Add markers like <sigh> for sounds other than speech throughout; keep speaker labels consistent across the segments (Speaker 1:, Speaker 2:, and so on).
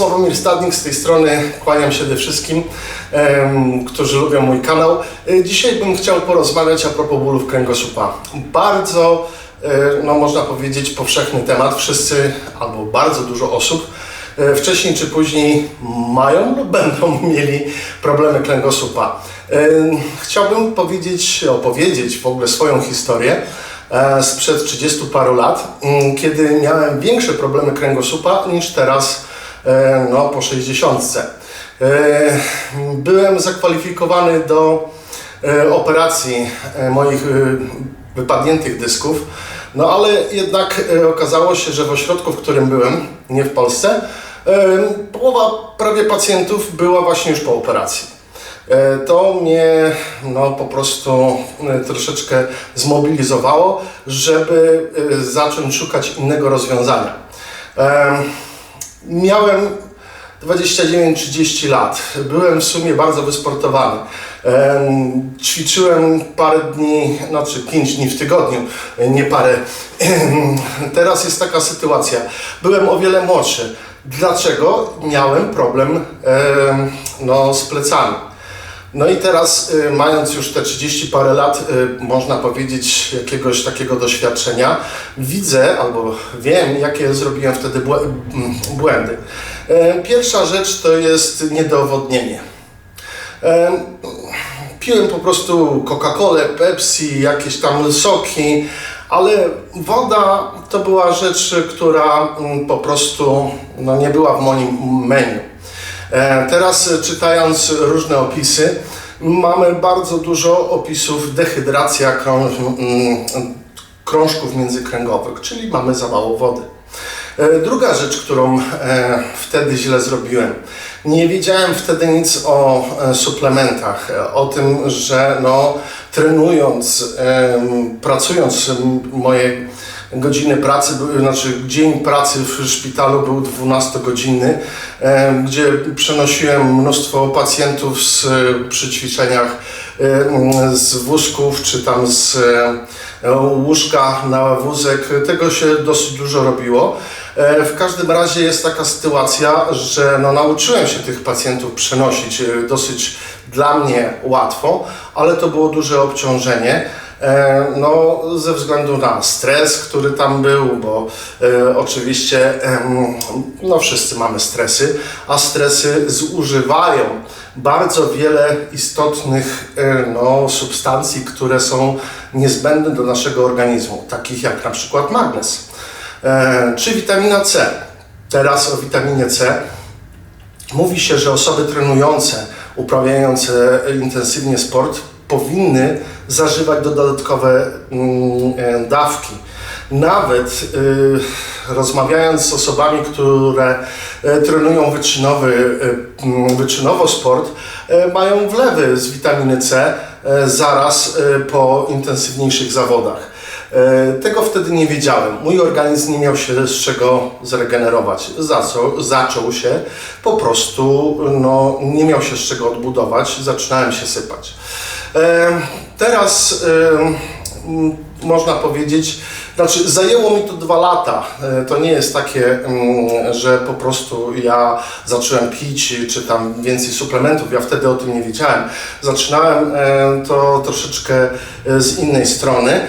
Speaker 1: Sławomir Stadnik z tej strony. Kłaniam się wszystkim, em, którzy lubią mój kanał. E, Dzisiaj bym chciał porozmawiać a propos bólów kręgosłupa. Bardzo, e, no można powiedzieć, powszechny temat. Wszyscy albo bardzo dużo osób e, wcześniej czy później mają lub <laughs> będą mieli problemy kręgosłupa. Chciałbym powiedzieć, opowiedzieć w ogóle swoją historię sprzed 30 paru lat, m, kiedy miałem większe problemy kręgosłupa niż teraz no, po 60. E, Byłem zakwalifikowany do e, operacji e, moich e, wypadniętych dysków, no ale jednak e, okazało się, że w ośrodku, w którym byłem, nie w Polsce, e, połowa prawie pacjentów była właśnie już po operacji. E, To mnie no, po prostu e, troszeczkę zmobilizowało, żeby e, zacząć szukać innego rozwiązania. Miałem 29-30 lat. Byłem w sumie bardzo wysportowany. Em, Ćwiczyłem parę dni, znaczy 5 dni w tygodniu, nie parę. Teraz jest taka sytuacja. Byłem o wiele młodszy. Dlaczego? Miałem problem em, no, z plecami. No i teraz, y, mając już te 30 parę lat, y, można powiedzieć, jakiegoś takiego doświadczenia, widzę albo wiem, jakie zrobiłem wtedy błę- m, błędy. E, Pierwsza rzecz to jest niedowodnienie. E, Piłem po prostu Coca-Colę, Pepsi, jakieś tam soki, ale woda to była rzecz, która mm, po prostu no, nie była w moim menu. E, Teraz e, czytając różne opisy, mamy bardzo dużo opisów mm, krążków międzykręgowych, czyli mamy zawało wody. E, Druga rzecz, którą wtedy źle zrobiłem. Nie wiedziałem wtedy nic o suplementach, o tym, że no, trenując, pracując moje godziny pracy, znaczy dzień pracy w szpitalu był 12-godzinny, e, gdzie przenosiłem mnóstwo pacjentów z, e, przy ćwiczeniach z wózków czy tam z e, łóżka na wózek. Tego się dosyć dużo robiło. E, W każdym razie jest taka sytuacja, że no, nauczyłem się tych pacjentów przenosić dosyć dla mnie łatwo, ale to było duże obciążenie. E, No, ze względu na stres, który tam był, bo e, oczywiście em, no, wszyscy mamy stresy, a stresy zużywają bardzo wiele istotnych e, no, substancji, które są niezbędne do naszego organizmu, takich jak na przykład magnez e, czy witamina C. Teraz o witaminie C mówi się, że osoby trenujące, uprawiające intensywnie sport powinny zażywać dodatkowe mm, e, dawki. Nawet y, rozmawiając z osobami, które e, trenują wyczynowy, e, mm, wyczynowo sport, mają wlewy z witaminy C zaraz po intensywniejszych zawodach. Tego wtedy nie wiedziałem. Mój organizm nie miał się z czego zregenerować. Zaczął, zaczął się po prostu, no, nie miał się z czego odbudować, zaczynałem się sypać. Teraz można powiedzieć, znaczy zajęło mi to dwa lata. E, To nie jest takie, mm, że po prostu ja zacząłem pić czy tam więcej suplementów. Ja wtedy o tym nie wiedziałem. Zaczynałem e, to troszeczkę e, z innej strony.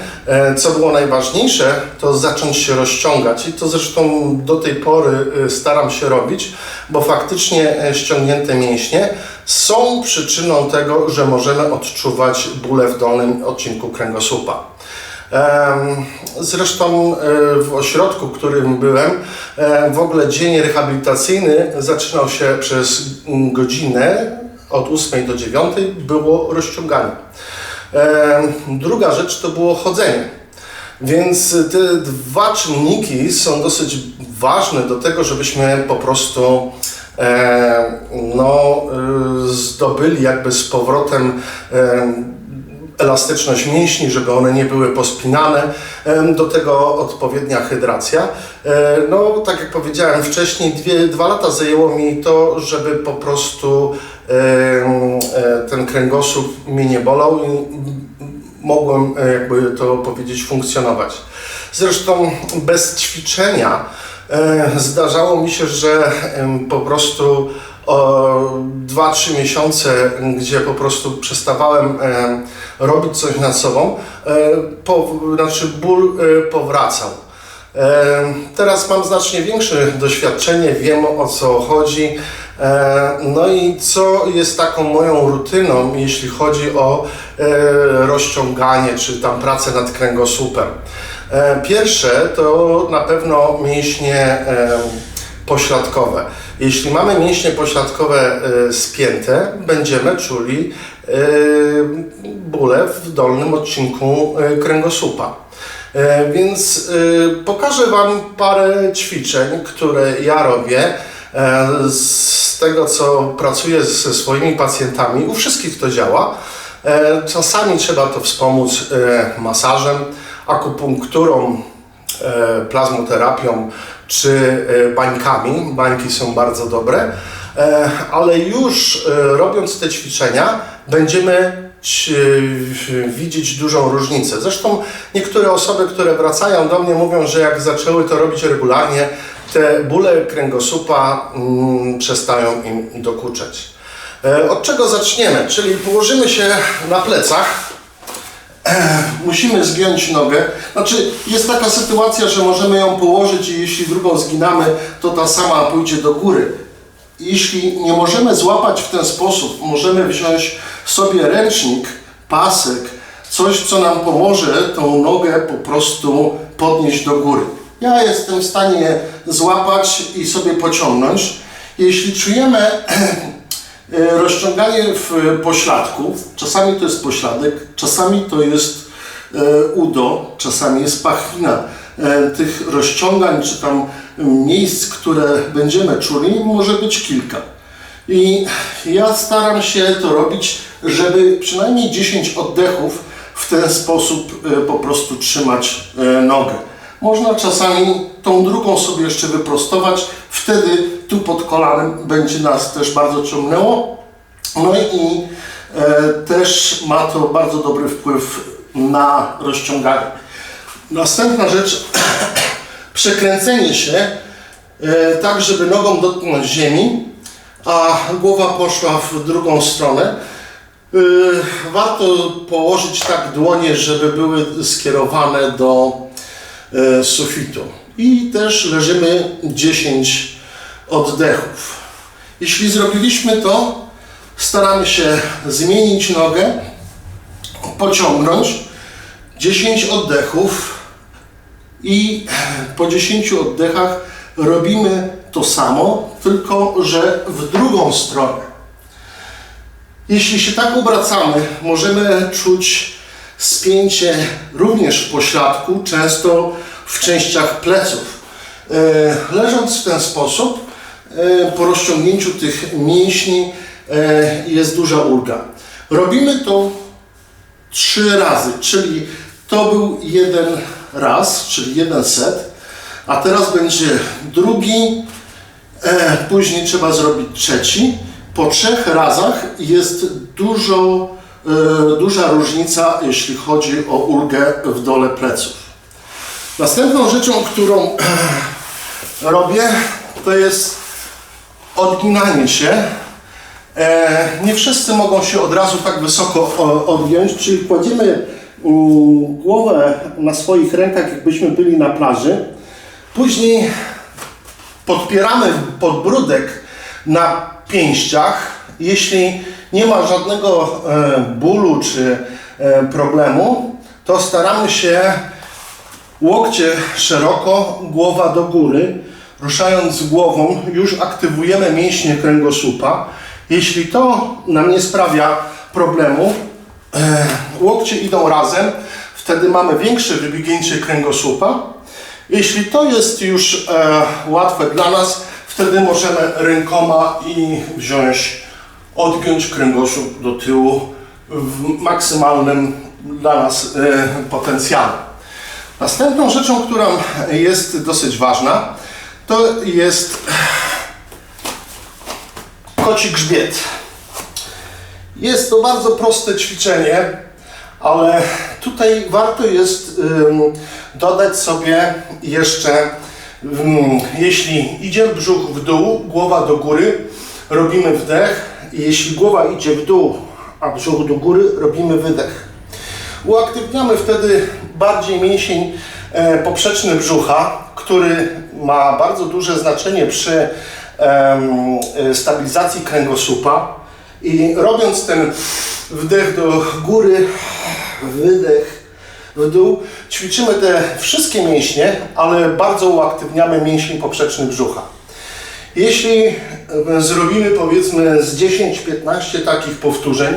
Speaker 1: Co było najważniejsze, to zacząć się rozciągać i to zresztą do tej pory staram się robić, bo faktycznie ściągnięte mięśnie są przyczyną tego, że możemy odczuwać bóle w dolnym odcinku kręgosłupa. Zresztą e, w ośrodku, w którym byłem, e, w ogóle dzień rehabilitacyjny zaczynał się przez mm, godzinę od 8 do 9 było rozciąganie. Druga rzecz to było chodzenie. Więc te dwa czynniki są dosyć ważne do tego, żebyśmy po prostu e, no, zdobyli jakby z powrotem elastyczność mięśni, żeby one nie były pospinane, do tego odpowiednia hydracja. E, No, tak jak powiedziałem wcześniej, dwie, dwa lata zajęło mi to, żeby po prostu e, ten kręgosłup mnie nie bolał i mogłem, e, jakby to powiedzieć, funkcjonować. Zresztą bez ćwiczenia Zdarzało mi się, że po prostu 2-3 miesiące, gdzie po prostu przestawałem em, robić coś nad sobą, e, po, znaczy ból e, powracał. E, Teraz mam znacznie większe doświadczenie, wiem o co chodzi. E, No i co jest taką moją rutyną, jeśli chodzi o e, rozciąganie czy tam pracę nad kręgosłupem. E, Pierwsze to na pewno mięśnie e, pośladkowe. Jeśli mamy mięśnie pośladkowe e, spięte, będziemy czuli e, bóle w dolnym odcinku e, kręgosłupa. Więc pokażę Wam parę ćwiczeń, które ja robię. Z tego, co pracuję ze swoimi pacjentami, u wszystkich to działa. Czasami trzeba to wspomóc masażem, akupunkturą, plazmoterapią czy e, bańkami. Bańki są bardzo dobre, e, ale już e, robiąc te ćwiczenia będziemy widzieć dużą różnicę. Zresztą niektóre osoby, które wracają do mnie mówią, że jak zaczęły to robić regularnie, te bóle kręgosłupa mm, przestają im dokuczać. E, Od czego zaczniemy? Czyli położymy się na plecach, musimy zgiąć nogę. Znaczy, jest taka sytuacja, że możemy ją położyć i jeśli drugą zginamy, to ta sama pójdzie do góry. Jeśli nie możemy złapać w ten sposób, możemy wziąć sobie ręcznik, pasek, coś, co nam pomoże tą nogę po prostu podnieść do góry. Ja jestem w stanie złapać i sobie pociągnąć. Jeśli czujemy <clears throat> Rozciąganie w pośladku, czasami to jest pośladek, czasami to jest e, udo, czasami jest pachwina. E, Tych rozciągań czy tam miejsc, które będziemy czuli, może być kilka. I ja staram się to robić, żeby przynajmniej 10 oddechów w ten sposób e, po prostu trzymać e, nogę. Można czasami tą drugą sobie jeszcze wyprostować, wtedy tu pod kolanem będzie nas też bardzo ciągnęło. No i e, też ma to bardzo dobry wpływ na rozciąganie. Następna rzecz, <clears throat> przekręcenie się e, tak, żeby nogą dotknąć ziemi, a głowa poszła w drugą stronę. E, Warto położyć tak dłonie, żeby były skierowane do sufitu. I też leżymy 10 oddechów. Jeśli zrobiliśmy to, staramy się zmienić nogę, pociągnąć 10 oddechów i po 10 oddechach robimy to samo, tylko że w drugą stronę. Jeśli się tak obracamy, możemy czuć spięcie również w pośladku, często w częściach pleców. E, Leżąc w ten sposób, po rozciągnięciu tych mięśni e, jest duża ulga. Robimy to trzy razy, czyli to był jeden raz, czyli jeden set, a teraz będzie drugi, e, później trzeba zrobić trzeci. Po trzech razach jest dużo, e, duża różnica, jeśli chodzi o ulgę w dole pleców. Następną rzeczą, którą <clears throat> robię, to jest odginanie się. E, nie wszyscy mogą się od razu tak wysoko o, odgiąć, czyli kładziemy mm, głowę na swoich rękach, jakbyśmy byli na plaży. Później podpieramy podbródek na pięściach. Jeśli nie ma żadnego e, bólu czy e, problemu, to staramy się Łokcie szeroko, głowa do góry. Ruszając głową, już aktywujemy mięśnie kręgosłupa. Jeśli to nam nie sprawia problemu, e, łokcie idą razem, wtedy mamy większe wybiegnięcie kręgosłupa. Jeśli to jest już e, łatwe dla nas, wtedy możemy rękoma i wziąć, odgiąć kręgosłup do tyłu w maksymalnym dla nas e, potencjale. Następną rzeczą, która jest dosyć ważna, to jest koci grzbiet. Jest to bardzo proste ćwiczenie, ale tutaj warto jest dodać sobie jeszcze Jeśli idzie brzuch w dół, głowa do góry, robimy wdech. Jeśli głowa idzie w dół, a brzuch do góry, robimy wydech. Uaktywniamy wtedy bardziej mięsień e, poprzeczny brzucha, który ma bardzo duże znaczenie przy e, stabilizacji kręgosłupa. I robiąc ten wdech do góry, wydech w dół, ćwiczymy te wszystkie mięśnie, ale bardzo uaktywniamy mięsień poprzeczny brzucha. Jeśli e, zrobimy powiedzmy z 10-15 takich powtórzeń,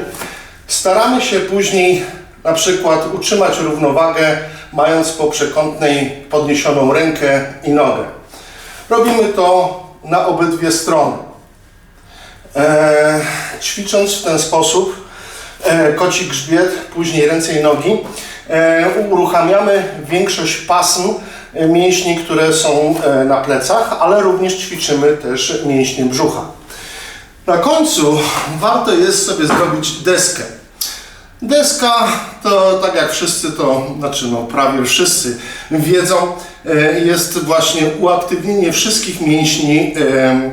Speaker 1: staramy się później na przykład utrzymać równowagę, mając po przekątnej podniesioną rękę i nogę. Robimy to na obydwie strony. E, ćwicząc w ten sposób e, grzbiet, później ręce i nogi, e, uruchamiamy większość pasm e, mięśni, które są e, na plecach, ale również ćwiczymy też mięśnie brzucha. Na końcu warto jest sobie zrobić deskę. Deska to, tak jak wszyscy to, znaczy no prawie wszyscy wiedzą, e, jest właśnie uaktywnienie wszystkich mięśni e,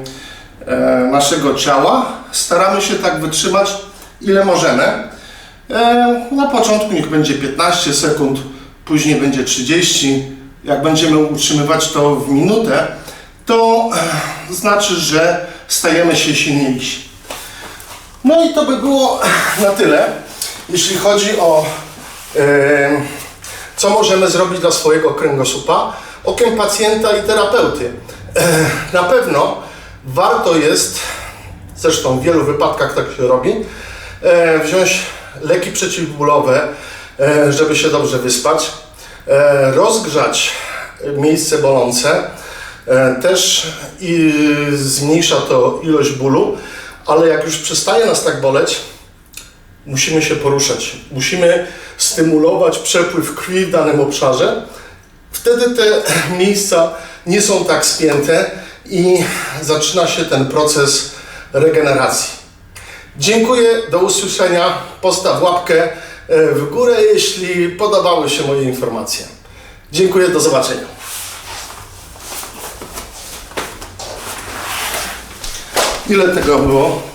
Speaker 1: e, naszego ciała. Staramy się tak wytrzymać ile możemy. Na początku niech będzie 15 sekund, później będzie 30. Jak będziemy utrzymywać to w minutę, to znaczy, że stajemy się silniejsi. No i to by było na tyle, jeśli chodzi o co możemy zrobić dla swojego kręgosłupa okiem pacjenta i terapeuty. Na pewno warto jest, zresztą w wielu wypadkach tak się robi, wziąć leki przeciwbólowe, żeby się dobrze wyspać, rozgrzać miejsce bolące, też i zmniejsza to ilość bólu, ale jak już przestaje nas tak boleć, musimy się poruszać. Musimy stymulować przepływ krwi w danym obszarze. Wtedy te <clears throat> miejsca nie są tak spięte i zaczyna się ten proces regeneracji. Dziękuję, do usłyszenia. Postaw łapkę e, w górę, jeśli podobały się moje informacje. Dziękuję, do zobaczenia. Ile tego było?